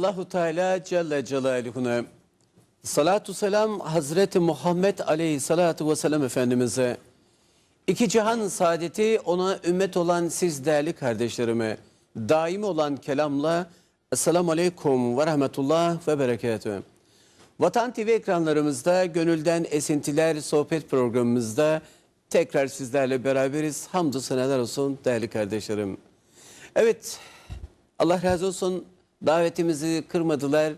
Allahu Teala Celle Celaluhu'na. Salatu selam Hazreti Muhammed Aleyhissalatu vesselam Efendimiz'e. İki cihan saadeti ona ümmet olan siz değerli kardeşlerime. Daimi olan kelamla Esselamu Aleyküm ve Rahmetullah ve Berekatühü. Vatan TV ekranlarımızda Gönülden Esintiler sohbet programımızda tekrar sizlerle beraberiz. Hamdü seneler olsun değerli kardeşlerim. Evet Allah razı olsun davetimizi kırmadılar.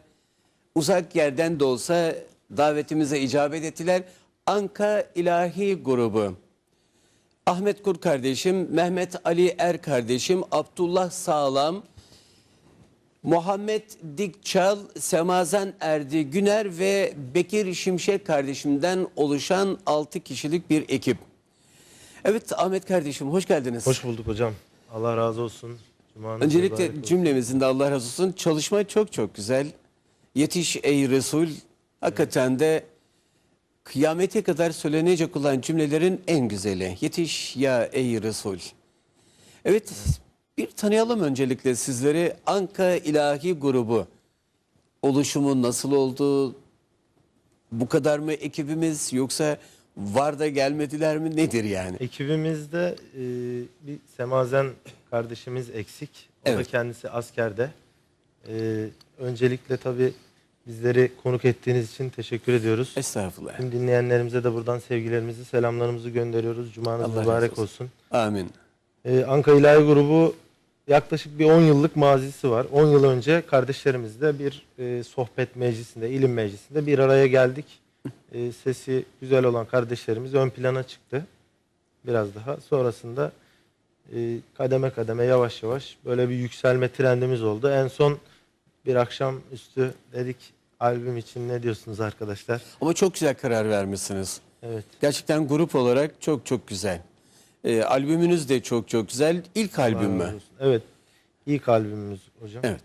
Uzak yerden de olsa davetimize icabet ettiler. Anka İlahi Grubu. Ahmet Kur kardeşim, Mehmet Ali Er kardeşim, Abdullah Sağlam, Muhammed Dikçal, Semazan Erdi Güner ve Bekir Şimşek kardeşimden oluşan 6 kişilik bir ekip. Evet Ahmet kardeşim hoş geldiniz. Hoş bulduk hocam. Allah razı olsun. Cumanız Öncelikle cümlemizin de Allah razı olsun. Çalışma çok çok güzel. Yetiş ey Resul. Hakikaten de kıyamete kadar söylenecek olan cümlelerin en güzeli. Yetiş ya ey Resul. Evet bir tanıyalım öncelikle sizleri. Anka İlahi Grubu. oluşumu nasıl oldu? Bu kadar mı ekibimiz yoksa var da gelmediler mi nedir yani? Ekibimizde e, bir Semazen kardeşimiz eksik. O da Evet. kendisi askerde. E, öncelikle tabii bizleri konuk ettiğiniz için teşekkür ediyoruz. Estağfurullah. Tüm dinleyenlerimize de buradan sevgilerimizi, selamlarımızı gönderiyoruz. Cumanız Allah mübarek olsun. olsun. Amin. Ee, Anka İlahi Grubu yaklaşık bir 10 yıllık mazisi var. 10 yıl önce kardeşlerimizle bir e, sohbet meclisinde, ilim meclisinde bir araya geldik. E, sesi güzel olan kardeşlerimiz ön plana çıktı. Biraz daha. Sonrasında e, kademe kademe yavaş yavaş böyle bir yükselme trendimiz oldu. En son bir akşam üstü dedik albüm için ne diyorsunuz arkadaşlar? Ama çok güzel karar vermişsiniz. Evet. Gerçekten grup olarak çok çok güzel. Ee, albümünüz de çok çok güzel. İlk albüm mü? Evet. İlk albümümüz hocam. Evet.